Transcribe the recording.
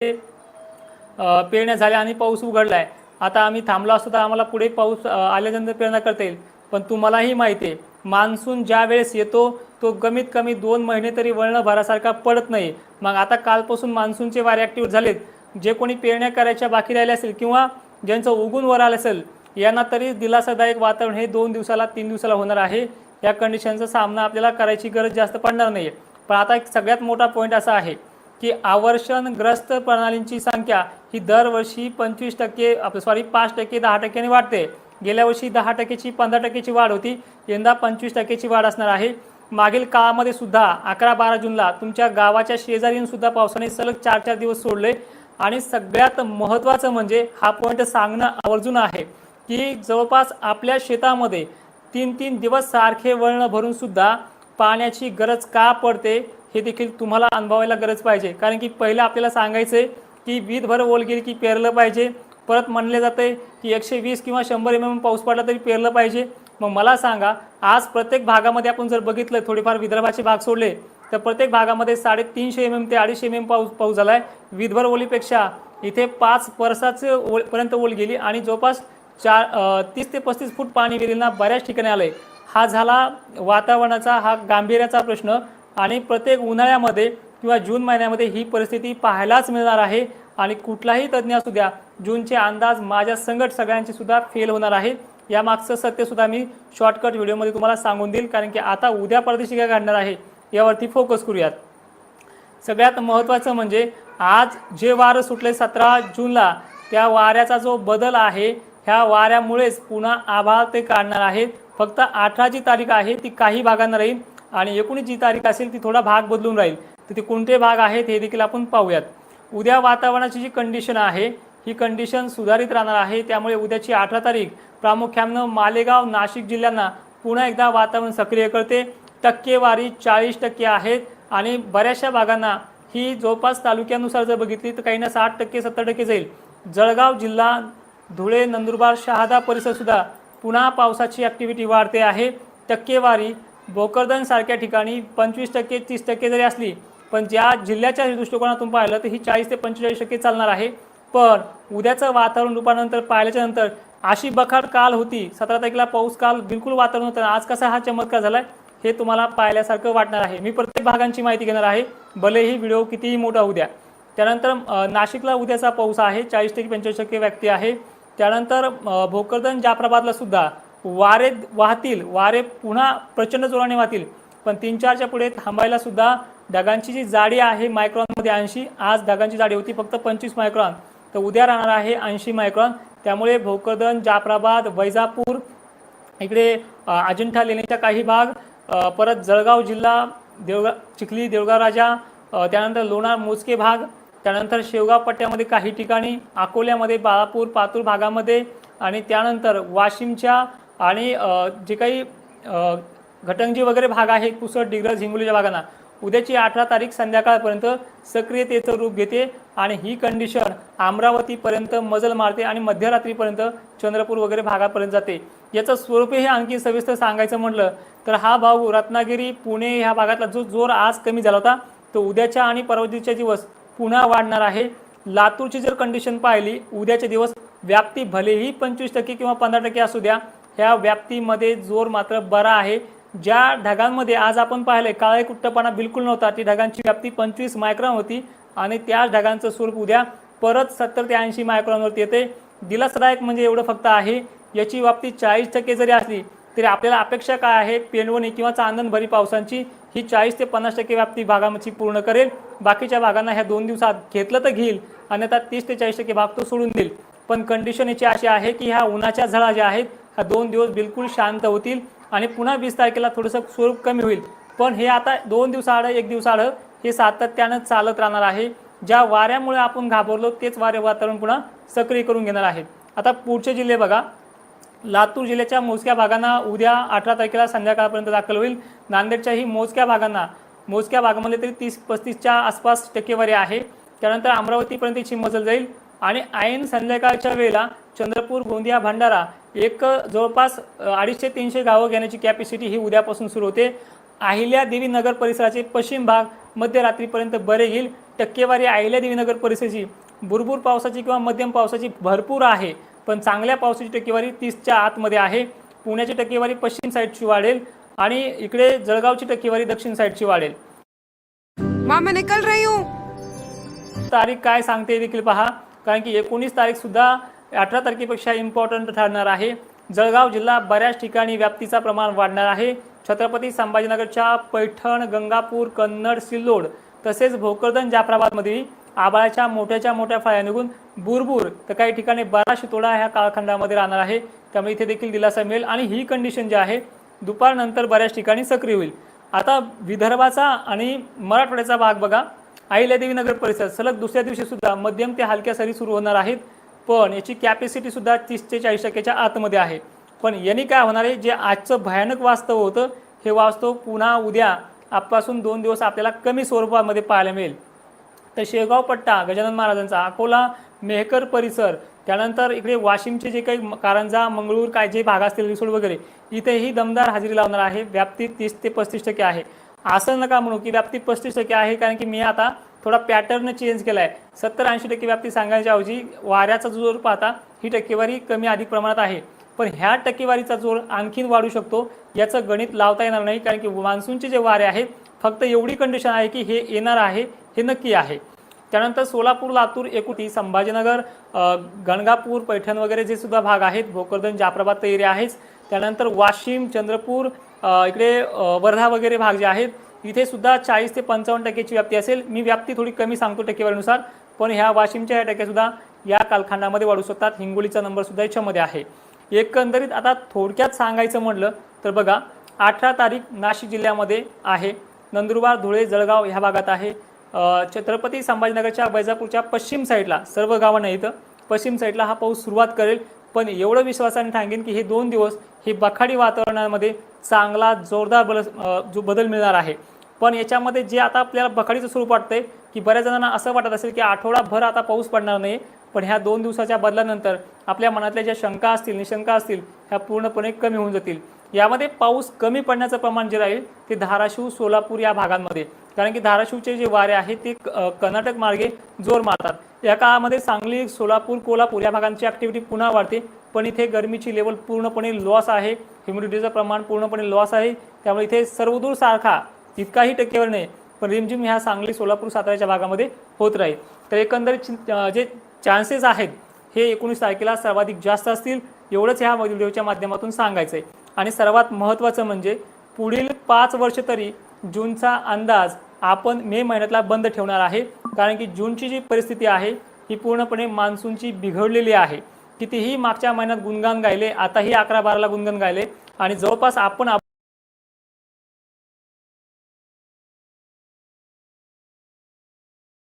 पेरण्या झाल्या आणि पाऊस उघडला आहे आता आम्ही थांबलो असतो तर आम्हाला पुढे पाऊस आल्यानंतर पेरण्या करता येईल. पण तुम्हालाही माहिती आहे मान्सून ज्या वेळेस येतो तो कमीत कमी दोन महिने तरी वळणं भरासारखा पडत नाही. मग आता कालपासून मान्सूनचे वारे ॲक्टिव्ह झालेत. जे कोणी पेरण्या करायच्या बाकी राहिले असेल किंवा ज्यांचं उगून वर आलं असेल यांना तरी दिलासादायक वातावरण हे दोन दिवसाला तीन दिवसाला होणार आहे. या कंडिशनचा सामना आपल्याला करायची गरज जास्त पडणार नाही पण आता एक सगळ्यात मोठा पॉईंट असा आहे की आवर्षणग्रस्त प्रणालींची संख्या ही दरवर्षी पंचवीस टक्के आपलं सॉरी पाच टक्के दहा टक्क्याने वाढते. गेल्या वर्षी दहा टक्क्याची पंधरा टक्क्याची वाढ होती. यंदा पंचवीस टक्क्याची वाढ असणार आहे. मागील काळामध्ये सुद्धा अकरा बारा जूनला तुमच्या गावाच्या शेजारीन सुद्धा पावसाने सलग चार चार दिवस सोडले. आणि सगळ्यात महत्त्वाचं म्हणजे हा पॉईंट सांगणं आवर्जून आहे की जवळपास आपल्या शेतामध्ये तीन तीन दिवस सारखे वळणं भरून सुद्धा पाण्याची गरज का पडते? हे देखील तुम्हाला अनुभवायला गरज पाहिजे. कारण की पहिलं आपल्याला सांगायचं आहे की वीजभर ओल गेली की पेरलं पाहिजे. परत म्हणले जाते की एकशे वीस किंवा शंभर एम एम पाऊस पडला तरी पेरलं पाहिजे. मग मला सांगा आज प्रत्येक भागामध्ये आपण जर बघितलं थोडेफार विदर्भाचे भाग सोडले तर प्रत्येक भागामध्ये साडेतीनशे एम एम ते अडीचशे एम एम पाऊस पाऊस झाला आहे विदभर ओलीपेक्षा इथे पाच परसाचे ओल पर्यंत ओल गेली आणि जवळपास चार तीस ते पस्तीस फूट पाणी विहिरींना बऱ्याच ठिकाणी आलं आहे हा झाला वातावरणाचा हा गांभीर्याचा प्रश्न. आणि प्रत्येक उन्हाळ्यामध्ये किंवा जून महिन्यामध्ये ही परिस्थिती पाहायलाच मिळणार आहे. आणि कुठलाही तज्ज्ञ असू द्या जूनचे अंदाज माझ्या संगट सगळ्यांचे सुद्धा फेल होणार आहे. यामागचं सत्यसुद्धा मी शॉर्टकट व्हिडिओमध्ये तुम्हाला सांगून देईल कारण की आता उद्या परदेशी काढणार घडणार आहे. यावरती फोकस करूयात. सगळ्यात महत्त्वाचं म्हणजे आज जे वारं सुटले सतरा जूनला त्या वाऱ्याचा जो बदल आहे ह्या वाऱ्यामुळेच पुन्हा आभाळ ते काढणार आहेत. फक्त अठराची तारीख आहे ती काही भागांना राहील. आणि एकोणीस जी तारीख असेल ती थोडा भाग बदलून राहील तर ते कोणते भाग आहेत हे देखील आपण पाहूयात. उद्या वातावरणाची जी कंडिशन आहे ही कंडिशन सुधारित राहणार आहे. त्यामुळे उद्याची अठरा तारीख प्रामुख्यानं मालेगाव नाशिक जिल्ह्यांना पुन्हा एकदा वातावरण सक्रिय करते. टक्केवारी चाळीस टक्के आहेत आणि बऱ्याचशा भागांना ही जवळपास तालुक्यानुसार जर बघितली तर काहींना साठ टक्के सत्तर टक्के जाईल. जळगाव जिल्हा धुळे नंदुरबार शहादा परिसरसुद्धा पुन्हा पावसाची ॲक्टिव्हिटी वाढते आहे. टक्केवारी भोकरदनसारख्या ठिकाणी पंचवीस टक्के तीस टक्के जरी असली पण ज्या जिल्ह्याच्या दृष्टिकोनातून पाहिलं तर ही चाळीस ते पंचेचाळीस टक्के चालणार आहे. पण उद्याचं वातावरण रूपानंतर पाहिल्याच्या नंतर अशी बखाट काल होती सतरा तारखेला पाऊस काल बिलकुल वातावरण होतं आज कसा हा चमत्कार झाला हे तुम्हाला पाहिल्यासारखं वाटणार आहे. मी प्रत्येक भागांची माहिती घेणार आहे. भलेही व्हिडिओ कितीही मोठा होऊ द्या. त्यानंतर नाशिकला उद्याचा पाऊस आहे चाळीस टक्के पंचेचाळीस टक्के व्यक्ती आहे. त्यानंतर भोकरदन जाफराबादला सुद्धा वारे वाहतील वारे पुन्हा प्रचंड जोराने वाहतील. पण तीन चारच्या पुढे थांबायला सुद्धा ढगांची जी जाडी आहे मायक्रॉनमध्ये ऐंशी आज ढगांची जाडी होती फक्त पंचवीस मायक्रॉन तर उद्या राहणार आहे ऐंशी मायक्रॉन त्यामुळे भोकरदन जाफराबाद वैजापूर इकडे अजिंठा लेणीचा काही भाग परत जळगाव जिल्हा देवगा चिखली देवगाव राजा त्यानंतर लोणार मोजके भाग त्यानंतर शेवगाव पट्ट्यामध्ये काही ठिकाणी अकोल्यामध्ये बाळापूर पातूर भागामध्ये आणि त्यानंतर वाशिमच्या आणि जे काही घटंजी वगैरे भाग आहे पुसद डिग्रज हिंगोलीच्या भागांना उद्याची अठरा तारीख संध्याकाळपर्यंत सक्रियतेचं रूप घेते आणि ही कंडिशन अमरावतीपर्यंत मजल मारते आणि मध्यरात्रीपर्यंत चंद्रपूर वगैरे भागापर्यंत जाते. याचं स्वरूप हे आणखी सविस्तर सांगायचं म्हटलं तर हा भाऊ रत्नागिरी पुणे ह्या भागातला जो जोर आज कमी झाला होता तो उद्याच्या आणि परवाच्या दिवस पुन्हा वाढणार आहे. लातूरची जर कंडिशन पाहिली उद्याचे दिवस व्याप्ती भलेही पंचवीस टक्के किंवा पंधरा टक्के असू द्या ह्या व्याप्तीमध्ये जोर मात्र बरा आहे. ज्या ढगांमध्ये आज आपण पाहिले काळे कुट्टपणा बिलकुल नव्हता. ती ढगांची व्याप्ती पंचवीस मायक्रॉन होती आणि त्या ढगांचं स्वरूप उद्या परत सत्तर ते ऐंशी मायक्रॉनवरती येते. दिलासदायक म्हणजे एवढं फक्त आहे. याची व्याप्ती चाळीस टक्के जरी असली तरी आपल्याला अपेक्षा काय आहे? पेंडवणी किंवा चांदणभरी पावसांची ही चाळीस ते पन्नास टक्के व्याप्ती भागाची पूर्ण करेल. बाकीच्या भागांना ह्या दोन दिवसात घेतलं तर घेईल. अन्यथा तीस ते चाळीस टक्के भाग तो सोडून देईल. पण कंडिशन याची अशी आहे की ह्या उन्हाच्या झळा ज्या आहेत ह्या दोन दिवस बिलकुल शांत होतील आणि पुन्हा वीस तारखेला थोडंसं स्वरूप कमी होईल. पण हे आता दोन दिवसाआडं एक दिवसाआडं हे सातत्यानं चालत राहणार आहे. ज्या वाऱ्यामुळे आपण घाबरलो तेच वारे वातावरण पुन्हा सक्रिय करून घेणार आहे. आता पुढचे जिल्हे बघा. लातूर जिल्ह्याच्या मोजक्या भागांना उद्या अठरा तारखेला संध्याकाळपर्यंत दाखल होईल. नांदेडच्याही मोजक्या भागांना मोजक्या भागामध्ये तरी तीस पस्तीसच्या आसपास टक्केवारी आहे. त्यानंतर अमरावतीपर्यंत याची मजल जाईल. आणि ऐन संध्याकाळच्या वेळेला चंद्रपूर गोंदिया भंडारा एक जवळपास अडीचशे तीनशे गावं घेण्याची कॅपॅसिटी ही उद्यापासून सुरू होते. अहिल्यादेवी नगर परिसराचे पश्चिम भाग मध्यरात्रीपर्यंत बरे येईल. टक्केवारी अहिल्यादेवी नगर परिसराची भुरभूर पावसाची किंवा मध्यम पावसाची भरपूर आहे पण चांगल्या पावसाची टक्केवारी तीसच्या आतमध्ये आहे. पुण्याची टक्केवारी पश्चिम साईडची वाढेल आणि इकडे जळगावची टक्केवारी दक्षिण साईडची वाढेल. माँ मैं निकल रही हूँ. तारीख काय सांगते देखील पहा कारण की एकोणीस तारीख सुद्धा अठरा तारखेपेक्षा इम्पॉर्टंट ठरणार आहे. जळगाव जिल्हा बऱ्याच ठिकाणी व्याप्तीचा प्रमाण वाढणार आहे. छत्रपती संभाजीनगरच्या पैठण गंगापूर कन्नड सिल्लोड तसेच भोकरदन जाफराबादमध्ये आबाळाच्या मोठ्याच्या मोठ्या फळ्या निघून बुरबुर तर काही ठिकाणी बरा तोडा ह्या काळखंडामध्ये राहणार आहे. त्यामुळे इथे देखील दिलासा मिळेल आणि ही कंडिशन जी आहे दुपारनंतर बऱ्याच ठिकाणी सक्रिय होईल. आता विदर्भाचा आणि मराठवाड्याचा भाग बघा. अहिल्यादेवी नगर परिसर सलग दुसऱ्या दिवशी सुद्धा मध्यम ते हलक्या सरी सुरू होणार आहेत. पण याची कॅपॅसिटीसुद्धा तीस ते चाळीस टक्क्याच्या आतमध्ये आहे. पण यांनी काय होणार आहे जे आजचं भयानक वास्तव होतं हे वास्तव पुन्हा उद्या आजपासून दोन दिवस आपल्याला कमी स्वरूपामध्ये पाहायला मिळेल. तर शेगाव पट्टा गजानन महाराजांचा अकोला मेहकर परिसर त्यानंतर इकडे वाशिमचे जे काही कारंजा मंगळूर काय जे भाग असतील रिसोड वगैरे इथेही दमदार हजेरी लावणार आहे. व्याप्ती तीस ते पस्तीस टक्के आहे. असं नका म्हणू की व्याप्ती पस्तीस टक्के आहे कारण की मी आता थोडा पॅटर्न चेंज केला आहे सत्तर ऐंशी टक्के व्याप्ती सांगायच्या ऐवजी वाऱ्याचा जोर पाहता ही टक्केवारी कमी अधिक प्रमाणात आहे. पण ह्या टक्केवारीचा जोर आणखीन वाढू शकतो याचं गणित लावता येणार नाही कारण की मान्सूनचे जे वारे आहेत फक्त एवढी कंडिशन आहे की हे येणार आहे हे नक्की आहे. त्यानंतर सोलापूर लातूर एकुटी संभाजीनगर गणगापूर पैठण वगैरे जे सुद्धा भाग आहेत भोकरदन जाफराबाद तर एरिया आहेच. त्यानंतर वाशिम चंद्रपूर इकडे वर्धा वगैरे भाग जे आहेत इथे सुद्धा चाळीस ते पंचावन्न टक्क्याची व्याप्ती असेल. मी व्याप्ती थोडी कमी सांगतो टक्केवारीनुसार पण ह्या वाशिमच्या ह्या टक्क्यासुद्धा या कालखंडामध्ये वाढू शकतात. हिंगोलीचा नंबरसुद्धा याच्यामध्ये आहे. एकंदरीत आता थोडक्यात सांगायचं म्हटलं तर बघा अठरा तारीख नाशिक जिल्ह्यामध्ये आहे. नंदुरबार धुळे जळगाव ह्या भागात आहे. छत्रपती संभाजीनगरच्या वैजापूरच्या पश्चिम साईडला सर्व गावांना इथं पश्चिम साईडला हा पाऊस सुरुवात करेल. पण एवढं विश्वासाने सांगेन की हे दोन दिवस हे बखाडी वातावरणामध्ये चांगला जोरदार बल जो बदल मिळणार आहे. पण याच्यामध्ये जे आता आपल्याला बखाडीचं स्वरूप वाटतंय की बऱ्याच जणांना असं वाटत असेल की आठवडाभर आता पाऊस पडणार नाही पण ह्या दोन दिवसाच्या बदलानंतर आपल्या मनातल्या ज्या शंका असतील निशंका असतील ह्या पूर्णपणे कमी होऊन जातील. यामध्ये पाऊस कमी पडण्याचं प्रमाण जे राहील ते धाराशिव सोलापूर या भागांमध्ये. कारण की धाराशिवचे जे वारे आहेत ते क- कर्नाटक मार्गे जोर मारतात. या काळामध्ये सांगली सोलापूर कोल्हापूर या भागांची ॲक्टिव्हिटी पुन्हा वाढते. पण इथे गरमीची लेवल पूर्णपणे लॉस आहे. ह्युमिडिटीचं प्रमाण पूर्णपणे लॉस आहे. त्यामुळे इथे सर्वदूर सारखा इतकाही टक्केवर नाही. पण रिमझिम ह्या सांगली सोलापूर साताऱ्याच्या भागामध्ये होत राहील. तर एकंदरीत चिं- जे चान्सेस आहेत हे एकोणीस तारखेला सर्वाधिक जास्त असतील एवढंच ह्या व्हिडिओच्या माध्यमातून सांगायचं आहे आणि सर्वात महत्त्वाचं म्हणजे पुढील पाच वर्ष तरी जूनचा अंदाज आपण मे महिन्यातला बंद ठेवणार आहे. कारण की जूनची जी परिस्थिती आहे ही पूर्णपणे मान्सूनची बिघडलेली आहे. कितीही मागच्या महिन्यात गुणगान गायले आताही अकरा बाराला गुणगान गायले. आणि जवळपास आपण